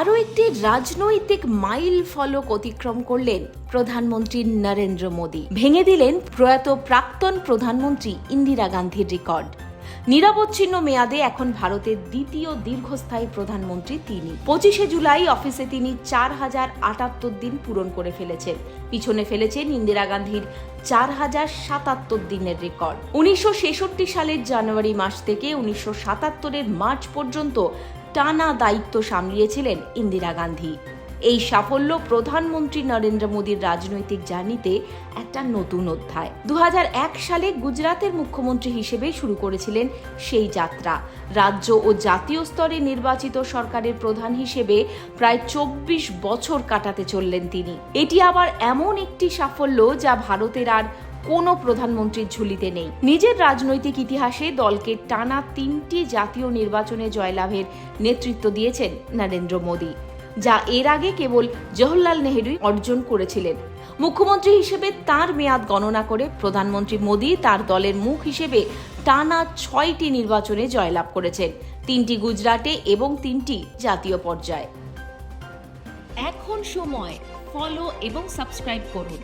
আরও একটি রাজনৈতিক মাইল ফলক অতিক্রম করলেন প্রধানমন্ত্রী নরেন্দ্র মোদী। ভেঙে দিলেন প্রয়াত প্রাক্তন প্রধানমন্ত্রী ইন্দিরা গান্ধীর রেকর্ড। নিরবচ্ছিন্ন মেয়াদে এখন ভারতের দ্বিতীয় দীর্ঘস্থায়ী প্রধানমন্ত্রী তিনি। পঁচিশে জুলাই অফিসে তিনি চার হাজার আটাত্তর দিন পূরণ করে ফেলেছেন। পিছনে ফেলেছেন ইন্দিরা গান্ধীর চার হাজার সাতাত্তর দিনের রেকর্ড। উনিশশো ছেষট্টি সালের জানুয়ারি মাস থেকে উনিশশো সাতাত্তরের মার্চ পর্যন্ত টানা দায়িত্ব সামলিয়েছিলেন ইন্দিরা গান্ধী। এই সাফল্য প্রধানমন্ত্রী নরেন্দ্র মোদীর রাজনৈতিক জার্নিতে একটা নতুন অধ্যায়। দুহাজার এক সালে গুজরাতের মুখ্যমন্ত্রী হিসেবে শুরু করেছিলেন সেই যাত্রা। রাজ্য ও জাতীয় স্তরে নির্বাচিত সরকারের প্রধান হিসেবে প্রায় চব্বিশ বছর কাটাতে চললেন তিনি। এটি আবার এমন একটি সাফল্য যা ভারতের আর কোনো প্রধানমন্ত্রীর ঝুলিতে নেই। নিজের রাজনৈতিক ইতিহাসে দলকে টানা তিনটি জাতীয় নির্বাচনে জয়লাভের নেতৃত্ব দিয়েছেন নরেন্দ্র মোদী, যা এর আগে কেবল জওহরলাল নেহেরুই অর্জন করেছিলেন। মুখ্যমন্ত্রী হিসেবে তার মেয়াদ গণনা করে প্রধানমন্ত্রী মোদী তার দলের মুখ হিসেবে টানা ছয়টি নির্বাচনে জয়লাভ করেছেন, তিনটি গুজরাটে এবং তিনটি জাতীয় পর্যায়ে। এখন সময় ফলো এবং সাবস্ক্রাইব করুন।